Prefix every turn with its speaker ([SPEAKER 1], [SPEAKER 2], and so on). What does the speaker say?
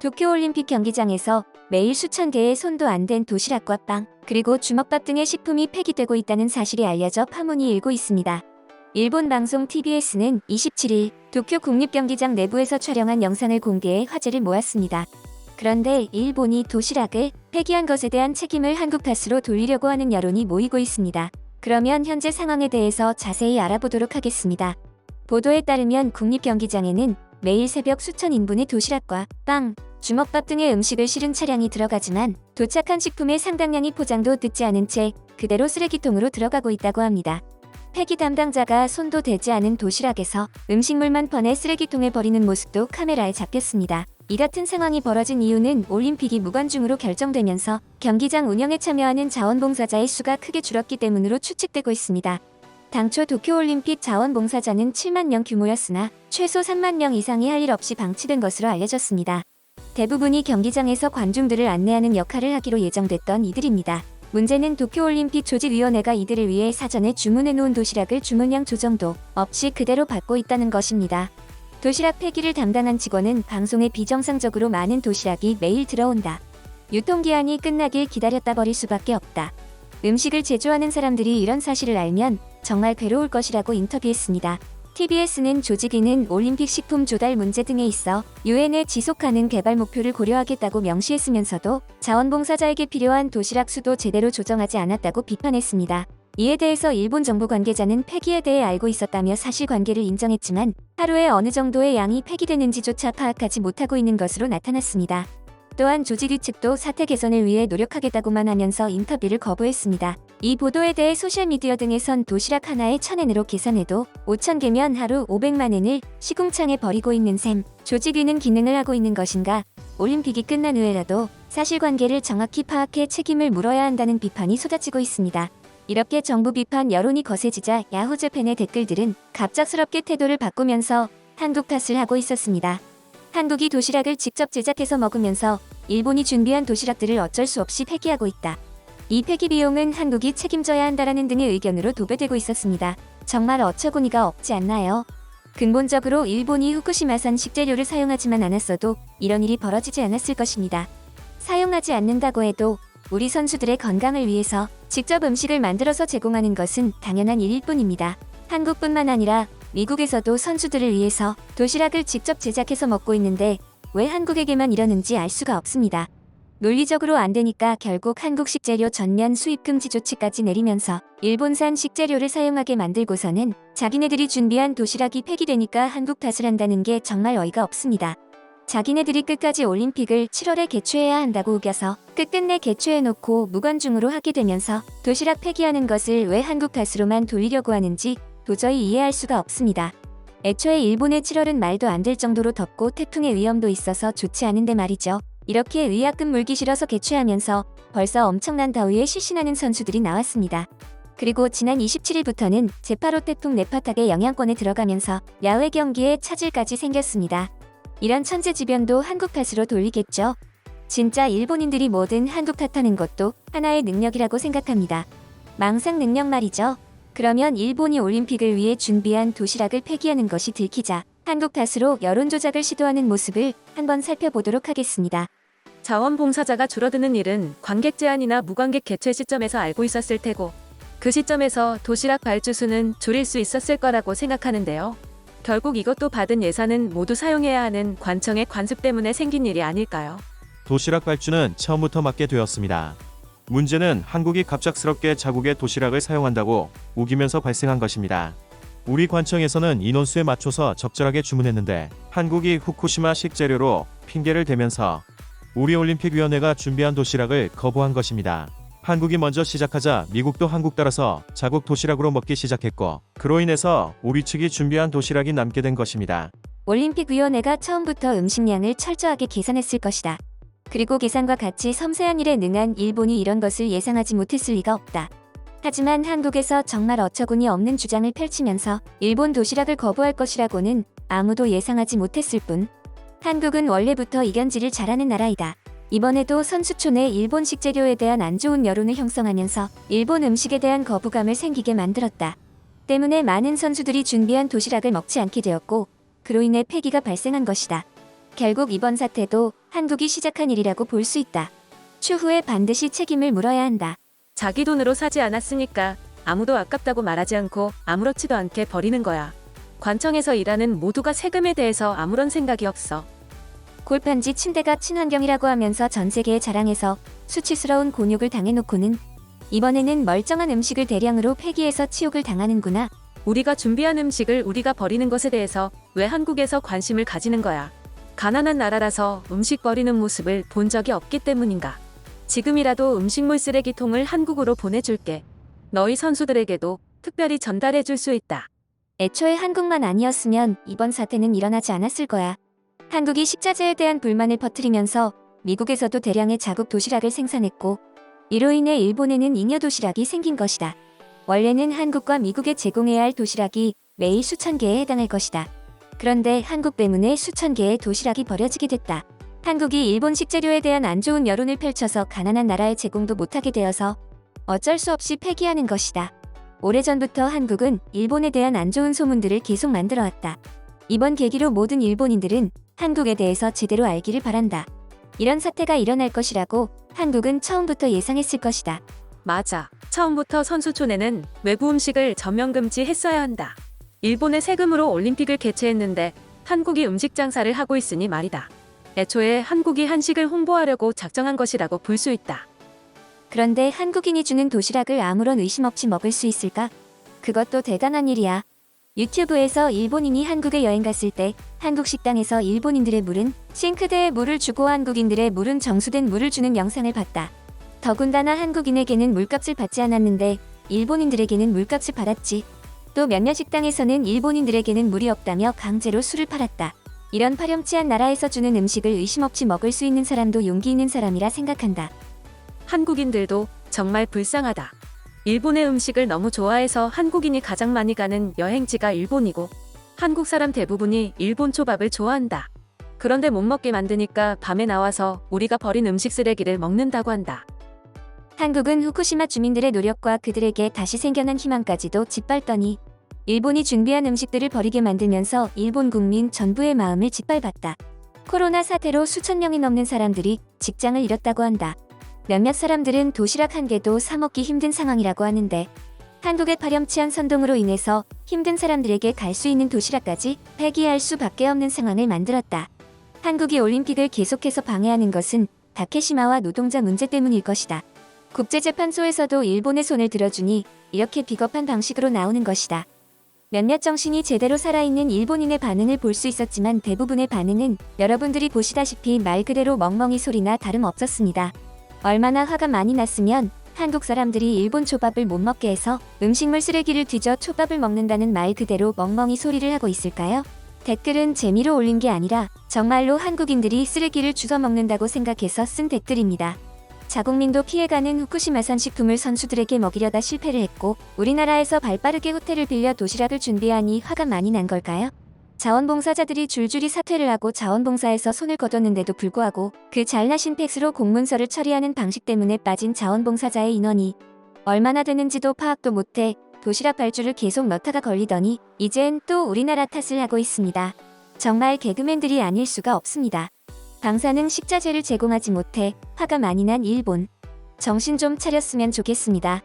[SPEAKER 1] 도쿄올림픽 경기장에서 매일 수천 개의 손도 안댄 도시락과 빵, 그리고 주먹밥 등의 식품이 폐기되고 있다는 사실이 알려져 파문이 일고 있습니다. 일본 방송 TBS는 27일 도쿄 국립경기장 내부에서 촬영한 영상을 공개해 화제를 모았습니다. 그런데 일본이 도시락을 폐기한 것에 대한 책임을 한국 탓으로 돌리려고 하는 여론이 모이고 있습니다. 그러면 현재 상황에 대해서 자세히 알아보도록 하겠습니다. 보도에 따르면 국립경기장에는 매일 새벽 수천 인분의 도시락과 빵, 주먹밥 등의 음식을 실은 차량이 들어가지만 도착한 식품의 상당량이 포장도 듣지 않은 채 그대로 쓰레기통으로 들어가고 있다고 합니다. 폐기 담당자가 손도 대지 않은 도시락에서 음식물만 퍼내 쓰레기통에 버리는 모습도 카메라에 잡혔습니다. 이 같은 상황이 벌어진 이유는 올림픽이 무관중으로 결정되면서 경기장 운영에 참여하는 자원봉사자의 수가 크게 줄었기 때문으로 추측되고 있습니다. 당초 도쿄올림픽 자원봉사자는 7만 명 규모였으나 최소 3만 명 이상이 할 일 없이 방치된 것으로 알려졌습니다. 대부분이 경기장에서 관중들을 안내하는 역할을 하기로 예정됐던 이들입니다. 문제는 도쿄올림픽 조직위원회가 이들을 위해 사전에 주문해 놓은 도시락을 주문량 조정도 없이 그대로 받고 있다는 것입니다. 도시락 폐기를 담당한 직원은 방송에 비정상적으로 많은 도시락이 매일 들어온다. 유통기한이 끝나길 기다렸다 버릴 수밖에 없다. 음식을 제조하는 사람들이 이런 사실을 알면 정말 괴로울 것이라고 인터뷰했습니다. TBS는 조직위는 올림픽 식품 조달 문제 등에 있어 유엔의 지속 가능 개발 목표를 고려하겠다고 명시했으면서도 자원봉사자에게 필요한 도시락 수도 제대로 조정하지 않았다고 비판했습니다. 이에 대해서 일본 정부 관계자는 폐기에 대해 알고 있었다며 사실관계를 인정했지만 하루에 어느 정도의 양이 폐기되는지조차 파악하지 못하고 있는 것으로 나타났습니다. 또한 조직위 측도 사태 개선을 위해 노력하겠다고만 하면서 인터뷰를 거부했습니다. 이 보도에 대해 소셜미디어 등에선 도시락 하나에 1000엔으로 계산해도 5000개면 하루 500만엔을 시궁창에 버리고 있는 셈, 조직위는 기능을 하고 있는 것인가? 올림픽이 끝난 후에라도 사실관계를 정확히 파악해 책임을 물어야 한다는 비판이 쏟아지고 있습니다. 이렇게 정부 비판 여론이 거세지자 야후 재팬의 댓글들은 갑작스럽게 태도를 바꾸면서 한국 탓을 하고 있었습니다. 한국이 도시락을 직접 제작해서 먹으면서 일본이 준비한 도시락들을 어쩔 수 없이 폐기하고 있다. 이 폐기 비용은 한국이 책임져야 한다라는 등의 의견으로 도배되고 있었습니다. 정말 어처구니가 없지 않나요? 근본적으로 일본이 후쿠시마산 식재료를 사용하지만 않았어도 이런 일이 벌어지지 않았을 것입니다. 사용하지 않는다고 해도 우리 선수들의 건강을 위해서 직접 음식을 만들어서 제공하는 것은 당연한 일일 뿐입니다. 한국뿐만 아니라 미국에서도 선수들을 위해서 도시락을 직접 제작해서 먹고 있는데 왜 한국에게만 이러는지 알 수가 없습니다. 논리적으로 안 되니까 결국 한국 식재료 전면 수입 금지 조치까지 내리면서 일본산 식재료를 사용하게 만들고서는 자기네들이 준비한 도시락이 폐기되니까 한국 탓을 한다는 게 정말 어이가 없습니다. 자기네들이 끝까지 올림픽을 7월에 개최해야 한다고 우겨서 끝끝내 개최해놓고 무관중으로 하게 되면서 도시락 폐기하는 것을 왜 한국 탓으로만 돌리려고 하는지 도저히 이해할 수가 없습니다. 애초에 일본의 7월은 말도 안 될 정도로 덥고 태풍의 위험도 있어서 좋지 않은데 말이죠. 이렇게 위약금 물기 싫어서 개최하면서 벌써 엄청난 더위에 실신하는 선수들이 나왔습니다. 그리고 지난 27일부터는 제8호 태풍 네파탁의 영향권에 들어가면서 야외 경기에 차질까지 생겼습니다. 이런 천재지변도 한국 탓으로 돌리겠죠. 진짜 일본인들이 뭐든 한국 탓하는 것도 하나의 능력이라고 생각합니다. 망상 능력 말이죠. 그러면 일본이 올림픽을 위해 준비한 도시락을 폐기하는 것이 들키자 한국 탓으로 여론 조작을 시도하는 모습을 한번 살펴보도록 하겠습니다.
[SPEAKER 2] 자원봉사자가 줄어드는 일은 관객 제한이나 무관객 개최 시점에서 알고 있었을 테고 그 시점에서 도시락 발주 수는 줄일 수 있었을 거라고 생각하는데요. 결국 이것도 받은 예산은 모두 사용해야 하는 관청의 관습 때문에 생긴 일이 아닐까요?
[SPEAKER 3] 도시락 발주는 처음부터 맡게 되었습니다. 문제는 한국이 갑작스럽게 자국의 도시락을 사용한다고 우기면서 발생한 것입니다. 우리 관청에서는 인원수에 맞춰서 적절하게 주문했는데 한국이 후쿠시마 식재료로 핑계를 대면서 우리 올림픽위원회가 준비한 도시락을 거부한 것입니다. 한국이 먼저 시작하자 미국도 한국 따라서 자국 도시락으로 먹기 시작했고 그로 인해서 우리 측이 준비한 도시락이 남게 된 것입니다.
[SPEAKER 1] 올림픽위원회가 처음부터 음식량을 철저하게 계산했을 것이다. 그리고 계산과 같이 섬세한 일에 능한 일본이 이런 것을 예상하지 못했을 리가 없다. 하지만 한국에서 정말 어처구니 없는 주장을 펼치면서 일본 도시락을 거부할 것이라고는 아무도 예상하지 못했을 뿐 한국은 원래부터 이견질을 잘하는 나라이다. 이번에도 선수촌 내 일본 식 재료에 대한 안 좋은 여론을 형성하면서 일본 음식에 대한 거부감을 생기게 만들었다. 때문에 많은 선수들이 준비한 도시락을 먹지 않게 되었고 그로 인해 폐기가 발생한 것이다. 결국 이번 사태도 한국이 시작한 일이라고 볼 수 있다. 추후에 반드시 책임을 물어야 한다.
[SPEAKER 2] 자기 돈으로 사지 않았으니까 아무도 아깝다고 말하지 않고 아무렇지도 않게 버리는 거야. 관청에서 일하는 모두가 세금에 대해서 아무런 생각이 없어.
[SPEAKER 1] 골판지 침대가 친환경이라고 하면서 전 세계에 자랑해서 수치스러운 곤욕을 당해놓고는 이번에는 멀쩡한 음식을 대량으로 폐기해서 치욕을 당하는구나.
[SPEAKER 2] 우리가 준비한 음식을 우리가 버리는 것에 대해서 왜 한국에서 관심을 가지는 거야? 가난한 나라라서 음식 버리는 모습을 본 적이 없기 때문인가? 지금이라도 음식물 쓰레기통을 한국으로 보내줄게. 너희 선수들에게도 특별히 전달해 줄 수 있다.
[SPEAKER 1] 애초에 한국만 아니었으면 이번 사태는 일어나지 않았을 거야. 한국이 식자재에 대한 불만을 퍼뜨리면서 미국에서도 대량의 자국 도시락을 생산했고 이로 인해 일본에는 잉여 도시락이 생긴 것이다. 원래는 한국과 미국에 제공해야 할 도시락이 매일 수천 개에 해당할 것이다. 그런데 한국 때문에 수천 개의 도시락이 버려지게 됐다. 한국이 일본 식재료에 대한 안 좋은 여론을 펼쳐서 가난한 나라에 제공도 못하게 되어서 어쩔 수 없이 폐기하는 것이다. 오래전부터 한국은 일본에 대한 안 좋은 소문들을 계속 만들어 왔다. 이번 계기로 모든 일본인들은 한국에 대해서 제대로 알기를 바란다. 이런 사태가 일어날 것이라고 한국은 처음부터 예상했을 것이다.
[SPEAKER 2] 맞아. 처음부터 선수촌에는 외부 음식을 전면 금지했어야 한다. 일본의 세금으로 올림픽을 개최했는데 한국이 음식 장사를 하고 있으니 말이다. 애초에 한국이 한식을 홍보하려고 작정한 것이라고 볼 수 있다.
[SPEAKER 1] 그런데 한국인이 주는 도시락을 아무런 의심 없이 먹을 수 있을까? 그것도 대단한 일이야. 유튜브에서 일본인이 한국에 여행 갔을 때 한국 식당에서 일본인들의 물은 싱크대에 물을 주고 한국인들의 물은 정수된 물을 주는 영상을 봤다. 더군다나 한국인에게는 물값을 받지 않았는데 일본인들에게는 물값을 받았지. 또 몇몇 식당에서는 일본인들에게는 물이 없다며 강제로 술을 팔았다. 이런 파렴치한 나라에서 주는 음식을 의심 없이 먹을 수 있는 사람도 용기 있는 사람이라 생각한다.
[SPEAKER 2] 한국인들도 정말 불쌍하다. 일본의 음식을 너무 좋아해서 한국인이 가장 많이 가는 여행지가 일본이고 한국 사람 대부분이 일본 초밥을 좋아한다. 그런데 못 먹게 만드니까 밤에 나와서 우리가 버린 음식 쓰레기를 먹는다고 한다.
[SPEAKER 1] 한국은 후쿠시마 주민들의 노력과 그들에게 다시 생겨난 희망까지도 짓밟더니 일본이 준비한 음식들을 버리게 만들면서 일본 국민 전부의 마음을 짓밟았다. 코로나 사태로 수천 명이 넘는 사람들이 직장을 잃었다고 한다. 몇몇 사람들은 도시락 한 개도 사 먹기 힘든 상황이라고 하는데 한국의 파렴치한 선동으로 인해서 힘든 사람들에게 갈 수 있는 도시락까지 폐기할 수밖에 없는 상황을 만들었다. 한국이 올림픽을 계속해서 방해하는 것은 다케시마와 노동자 문제 때문일 것이다. 국제재판소에서도 일본의 손을 들어주니 이렇게 비겁한 방식으로 나오는 것이다. 몇몇 정신이 제대로 살아있는 일본인의 반응을 볼 수 있었지만 대부분의 반응은 여러분들이 보시다시피 말 그대로 멍멍이 소리나 다름없었습니다. 얼마나 화가 많이 났으면 한국 사람들이 일본 초밥을 못 먹게 해서 음식물 쓰레기를 뒤져 초밥을 먹는다는 말 그대로 멍멍이 소리를 하고 있을까요? 댓글은 재미로 올린 게 아니라 정말로 한국인들이 쓰레기를 주워 먹는다고 생각해서 쓴 댓글입니다. 자국민도 피해가는 후쿠시마산 식품을 선수들에게 먹이려다 실패를 했고 우리나라에서 발빠르게 호텔을 빌려 도시락을 준비하니 화가 많이 난 걸까요? 자원봉사자들이 줄줄이 사퇴를 하고 자원봉사에서 손을 거뒀는데도 불구하고 그 잘나신 팩스로 공문서를 처리하는 방식 때문에 빠진 자원봉사자의 인원이 얼마나 되는지도 파악도 못해 도시락 발주를 계속 넣다가 걸리더니 이젠 또 우리나라 탓을 하고 있습니다. 정말 개그맨들이 아닐 수가 없습니다. 방사능 식자재를 제공하지 못해 화가 많이 난 일본. 정신 좀 차렸으면 좋겠습니다.